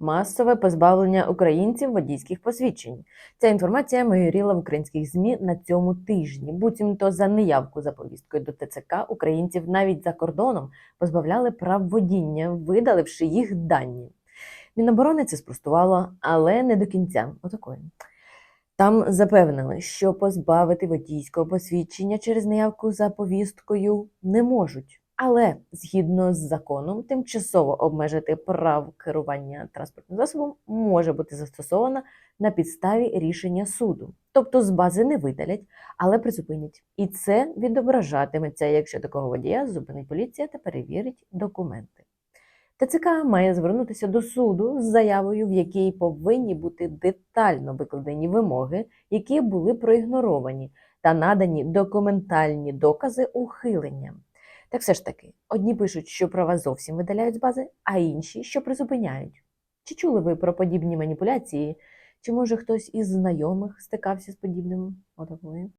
Масове позбавлення українців водійських посвідчень. Ця інформація майоріла в українських ЗМІ на цьому тижні. Буцімто за неявку за повісткою до ТЦК українців навіть за кордоном позбавляли прав водіння, видаливши їх дані. Міноборони це спростувало, але не до кінця. Отакої. Там запевнили, що позбавити водійського посвідчення через неявку за повісткою не можуть. Але згідно з законом, тимчасово обмежити прав керування транспортним засобом може бути застосовано на підставі рішення суду. Тобто з бази не видалять, але призупинять. І це відображатиметься, якщо такого водія зупинить поліція та перевірить документи. ТЦК має звернутися до суду з заявою, в якій повинні бути детально викладені вимоги, які були проігноровані, та надані документальні докази ухилення. Так все ж таки, одні пишуть, що права зовсім видаляють з бази, а інші, що призупиняють. Чи чули ви про подібні маніпуляції? Чи може хтось із знайомих стикався з подібним? Отакої.